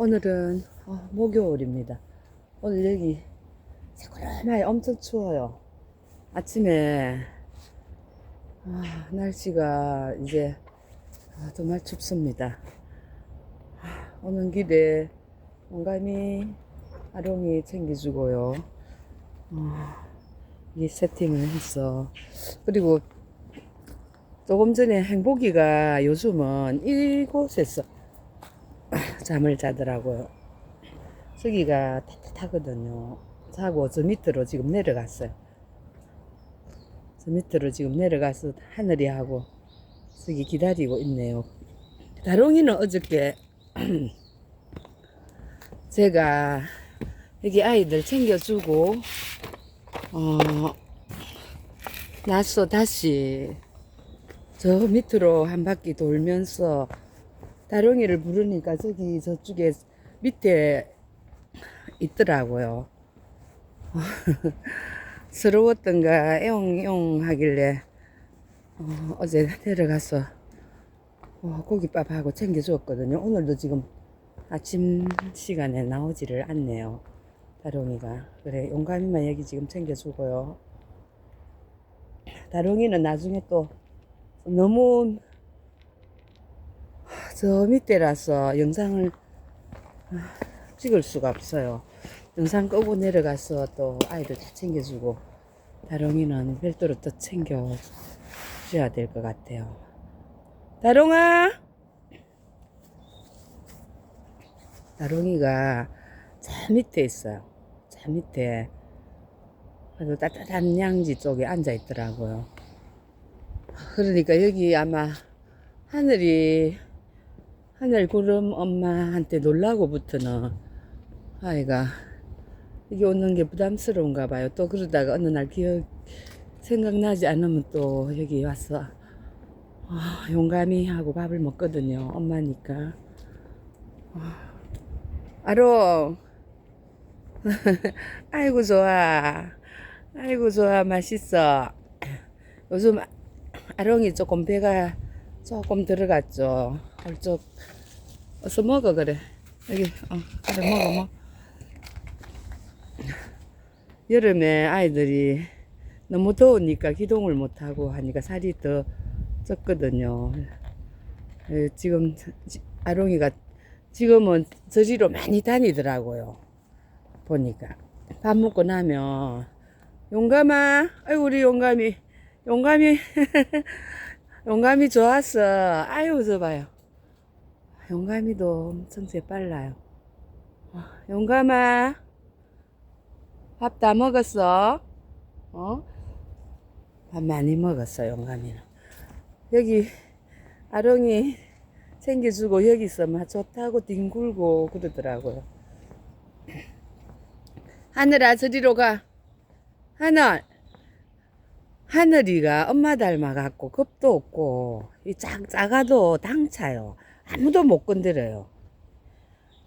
오늘은 어, 목요일입니다. 오늘 여기 새구름하게 엄청 추워요. 아침에 아, 날씨가 이제 아, 정말 춥습니다. 아, 오는 길에 온감이 아롱이 챙겨주고요. 어, 이 세팅을 했어. 그리고 조금 전에 행복이가 요즘은 이곳에서 잠을 자더라고요. 저기가 따뜻하거든요. 자고 저 밑으로 지금 내려갔어요. 저 밑으로 지금 내려가서 하늘이 하고 저기 기다리고 있네요. 다롱이는 어저께 제가 여기 아이들 챙겨주고 어 나서 다시 저 밑으로 한 바퀴 돌면서 다롱이를 부르니까 저기 저쪽에 밑에 있더라고요. 서러웠던가 애용애용 하길래 어, 어제 내려가서 어, 고깃밥하고 챙겨주었거든요. 오늘도 지금 아침 시간에 나오지를 않네요. 다롱이가. 그래, 용감이만 여기 지금 챙겨주고요. 다롱이는 나중에 또 너무 저 밑에라서 영상을 찍을 수가 없어요. 영상 끄고 내려가서 또 아이들 다 챙겨주고 다롱이는 별도로 또 챙겨줘야 될 것 같아요. 다롱아! 다롱이가 저 밑에 있어요. 저 밑에 아주 따뜻한 양지 쪽에 앉아 있더라고요. 그러니까 여기 아마 하늘이 하늘 구름 엄마한테 놀라고부터는 아이가 여기 오는 게 부담스러운가 봐요. 또 그러다가 어느 날 기억 생각나지 않으면 또 여기 와서 아, 용감히 하고 밥을 먹거든요. 엄마니까. 아, 아롱. 아이고 좋아. 아이고 좋아 맛있어. 요즘 아롱이 조금 배가 조금 들어갔죠. 얼쪽 어서 먹어 그래. 여기 어 그래 먹어 먹. 여름에 아이들이 너무 더우니까 기동을 못 하고 하니까 살이 더 쪘거든요. 에, 지금 지- 아롱이가 지금은 저리로 많이 다니더라고요. 보니까 밥 먹고 나면 용감아, 아이고 우리 용감이, 용감이, 용감이 좋았어. 아유 저 봐요. 용감이도 엄청 재빨라요. 아, 용감아, 밥 다 먹었어? 어? 밥 많이 먹었어 용감이는. 여기 아롱이 챙겨주고 여기서 막 좋다고 뒹굴고 그러더라고요. 하늘아 저리로 가. 하늘. 하늘이가 엄마 닮아갖고 겁도 없고 이 작, 작아도 당차요. 아무도 못 건드려요.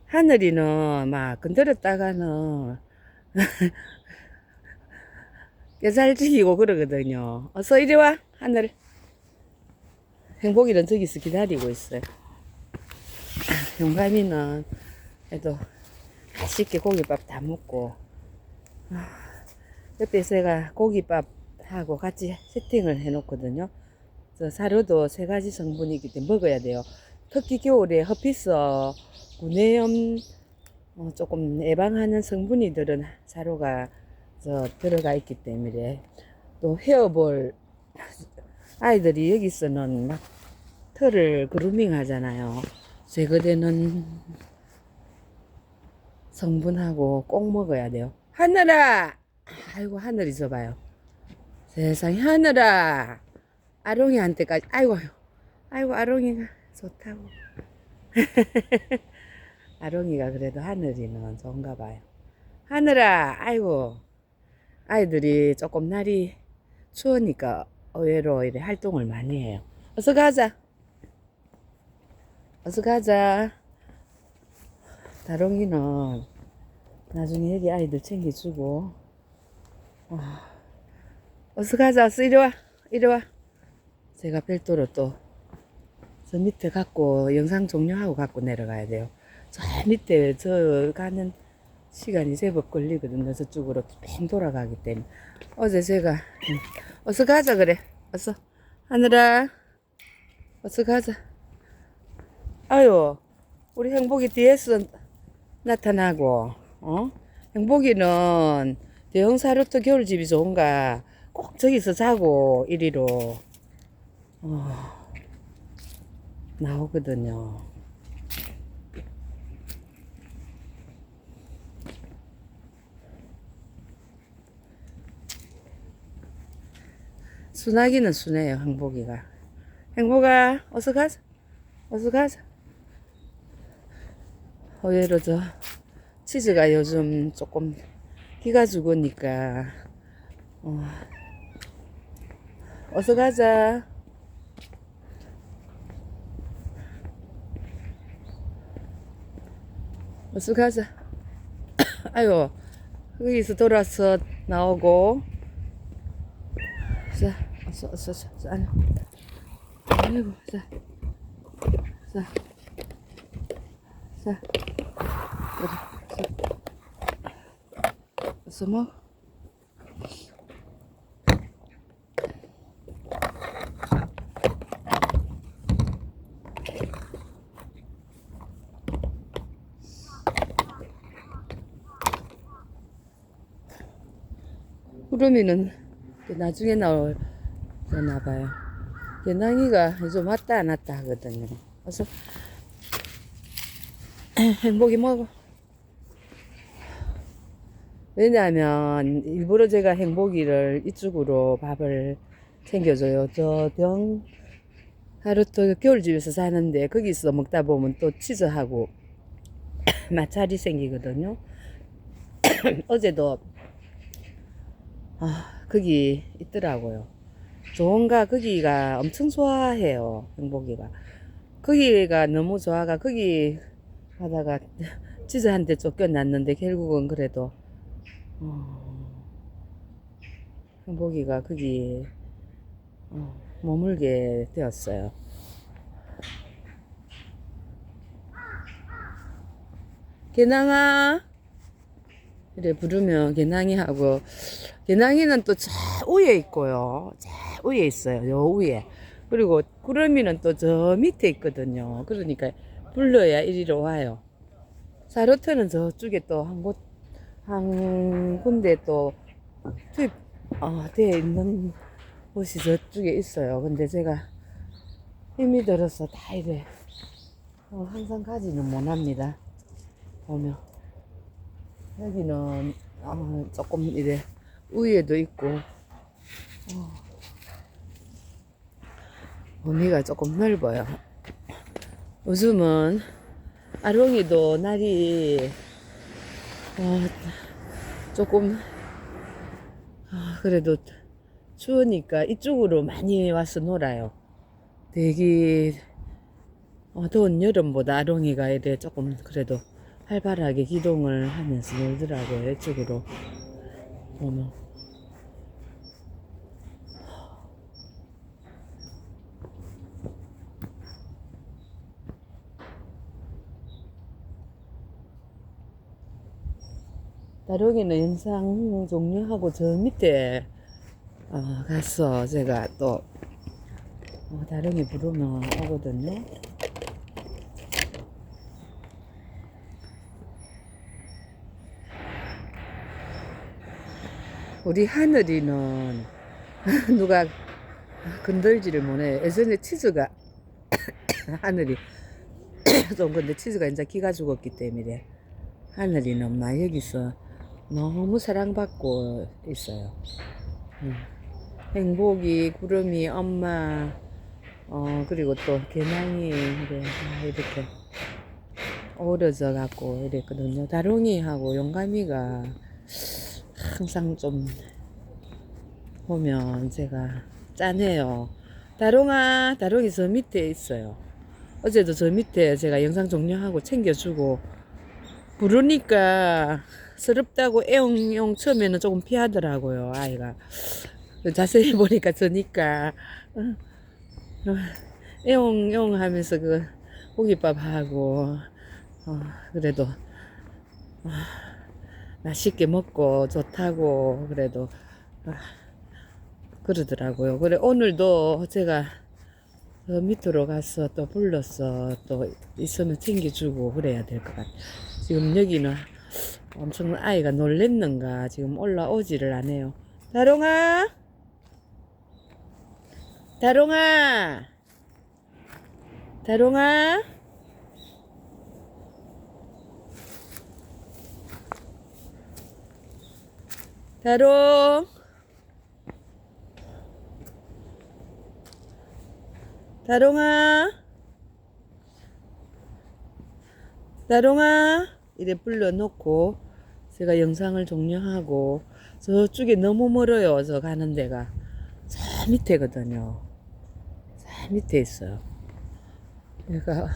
하늘이는 막 건드렸다가는 깨살지기고 그러거든요. 어서 이리 와 하늘. 행복이는 저기서 기다리고 있어요. 아, 용감이는 그래도 맛있게 고깃밥 다 먹고 아, 옆에 제가 고깃밥하고 같이 세팅을 해놓거든요. 저 사료도 세 가지 성분이기 때문에 먹어야 돼요. 특히 겨울에 흡히스 구내염 어, 조금 예방하는 성분이 들은 사료가 저 들어가 있기 때문에 또 헤어볼 아이들이 여기서는 막 털을 그루밍 하잖아요. 제거되는 성분하고 꼭 먹어야 돼요. 하늘아! 아이고, 하늘이 져봐요. 세상에, 하늘아! 아롱이한테까지, 아이고, 아이고, 아롱이가 좋다고. 아롱이가 그래도 하늘이는 좋은가 봐요. 하늘아! 아이고, 아이들이 조금 날이 추우니까 의외로 이래 활동을 많이 해요. 어서 가자. 어서 가자. 다롱이는 나중에 여기 아이들 챙겨주고. 아, 어서 가자. 어서 이리 와. 이리 와. 제가 별도로 또 저 밑에 갖고 영상 종료하고 갖고 내려가야 돼요. 저 밑에 저 가는 시간이 제법 걸리거든요. 저쪽으로 뺑 돌아가기 때문에. 어제 제가, 응, 어서 가자, 그래. 어서. 하늘아, 어서 가자. 아유, 우리 행복이 뒤에서 나타나고, 어? 행복이는 대형 사료터 겨울집이 좋은가? 꼭 저기서 자고, 이리로, 어, 나오거든요. 순하기는 순해요, 행복이가. 행복아, 어서 가자. 어서 가자. 의외로 저 치즈가 요즘 조금 기가 죽으니까 어, 어서 가자. 어서 가자. 아유, 거기서 돌아서 나오고. 자, 어서, 어서, 어서, 어서, 아유. 아이고, 자. 자. 자. 그래, 자. 어서 구름이는 나중에 나오려나 봐요. 개낭이가 요즘 왔다 안 왔다 하거든요. 그래서 행복이 먹어. 왜냐하면 일부러 제가 행복이를 이쪽으로 밥을 챙겨줘요. 저병 하루 또 겨울집에서 사는데 거기서 먹다 보면 또 치즈하고 마찰이 생기거든요. 어제도 아, 거기 있더라고요. 좋은가 거기가 엄청 좋아해요. 행복이가. 거기가 너무 좋아가 거기 하다가 치즈한테 쫓겨났는데 결국은 그래도 어, 행복이가 거기 어, 머물게 되었어요. 개낭아 이래 부르면 개낭이하고 개낭이는 또 저 위에 있고요. 저 위에 있어요. 요 위에. 그리고 구름이는 또 저 밑에 있거든요. 그러니까 불러야 이리로 와요. 사로트는 저쪽에 또 한 곳, 한 군데 또 투입, 어, 되어 있는 곳이 저쪽에 있어요. 근데 제가 힘이 들어서 다 이래, 어, 항상 가지는 못합니다. 보면. 여기는, 어, 조금 이래, 위에도 있고, 어, 범위가 조금 넓어요. 요즘은 아롱이도 날이 어, 조금 아, 그래도 추우니까 이쪽으로 많이 와서 놀아요. 되게 어, 더운 여름보다 아롱이가 이래 조금 그래도 활발하게 기동을 하면서 놀더라고요. 이쪽으로 보면. 다롱이는 영상 종료하고 저 밑에 어, 가서 제가 또 어, 다롱이 부르면 오거든요. 우리 하늘이는 누가 건들지를 못해. 예전에 치즈가 하늘이 좀 근데 치즈가 이제 기가 죽었기 때문에 하늘이는 엄마 여기서 너무 사랑받고 있어요. 음. 행복이, 구름이, 엄마, 어, 그리고 또다 이렇게 어우러져 갖고 이랬거든요. 다롱이하고 용감이가 항상 좀 보면 제가 짠해요. 다롱아, 다롱이 저 밑에 있어요. 어제도 저 밑에 제가 영상 종료하고 챙겨주고 부르니까 서럽다고 애용용 처음에는 조금 피하더라고요 아이가 자세히 보니까 저니까 어, 어, 애용용 하면서 그 고깃밥 하고 어, 그래도 아, 맛있게 먹고 좋다고 그래도 아, 그러더라고요. 그래 오늘도 제가 저 밑으로 가서 또 불러서 또 있으면 챙겨주고 그래야 될 것 같아. 지금 여기는 엄청 아이가 놀랬는가 지금 올라오지를 않아요. 다롱아, 다롱아, 다롱아. 다롱. 다롱아. 다롱아. 이래 불러놓고 제가 영상을 종료하고 저쪽에 너무 멀어요. 저 가는 데가. 저 밑에거든요. 저 밑에 있어요. 그러니까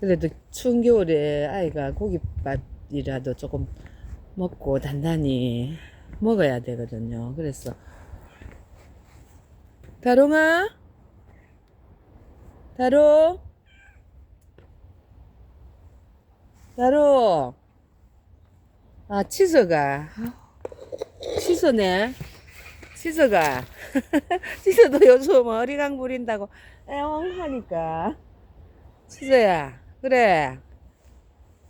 그래도 추운 겨울에 아이가 고깃밥이라도 조금 먹고 단단히 먹어야 되거든요. 그래서 다롱아, 다롱, 다롱. 아 치즈가 치즈네. 치즈가 치즈도 요즘 어리광 부린다고 애엉 하니까 치즈야 그래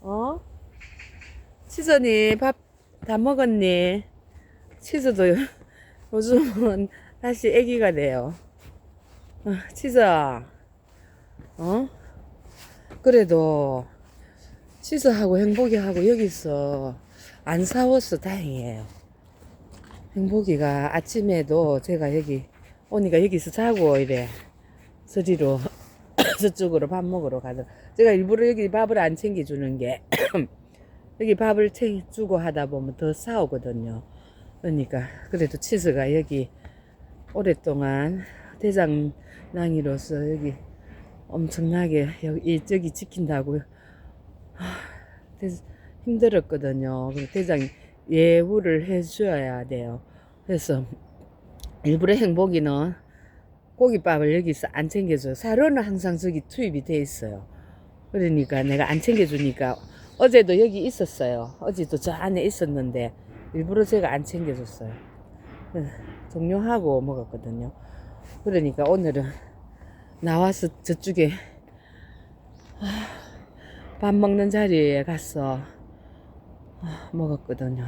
어? 치즈니 밥다 먹었니? 치즈도 요- 요즘은 다시 애기가 돼요. 어, 치즈, 어? 그래도 치즈하고 행복이하고 여기서 안 싸웠어 다행이에요. 행복이가 아침에도 제가 여기 오니까 여기서 자고 이래 서리로 저쪽으로 밥 먹으러 가더. 제가 일부러 여기 밥을 안 챙겨주는 게 여기 밥을 챙겨주고 하다 보면 더 싸우거든요. 그러니까 그래도 치즈가 여기 오랫동안 대장낭이로서 여기 엄청나게 여기 저기 지킨다고 힘들었거든요. 대장 예우를 해줘야 돼요. 그래서 일부러 행복이는 고깃밥을 여기서 안 챙겨줘요. 사료는 항상 저기 투입이 돼 있어요. 그러니까 내가 안 챙겨주니까 어제도 여기 있었어요. 어제도 저 안에 있었는데 일부러 제가 안 챙겨줬어요. 그래서 종료하고 먹었거든요. 그러니까 오늘은 나와서 저쪽에 아, 밥 먹는 자리에 가서 아, 먹었거든요.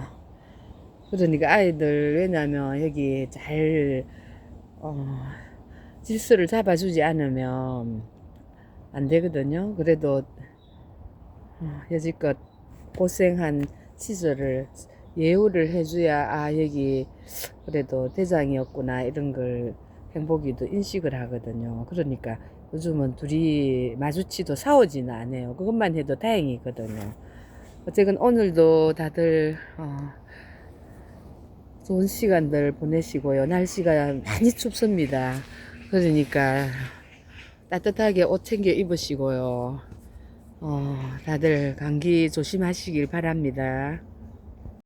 그러니까 아이들 왜냐면 여기 잘 어, 질서를 잡아주지 않으면 안 되거든요. 그래도 어, 여지껏 고생한 치즈를 예우를 해줘야 아 여기 그래도 대장이었구나 이런 걸 행복이도 인식을 하거든요. 그러니까 요즘은 둘이 마주치도 싸우지는 않아요. 그것만 해도 다행이거든요. 어쨌든 오늘도 다들 어, 좋은 시간들 보내시고요. 날씨가 많이 춥습니다. 그러니까 따뜻하게 옷 챙겨 입으시고요. 어, 다들 감기 조심하시길 바랍니다.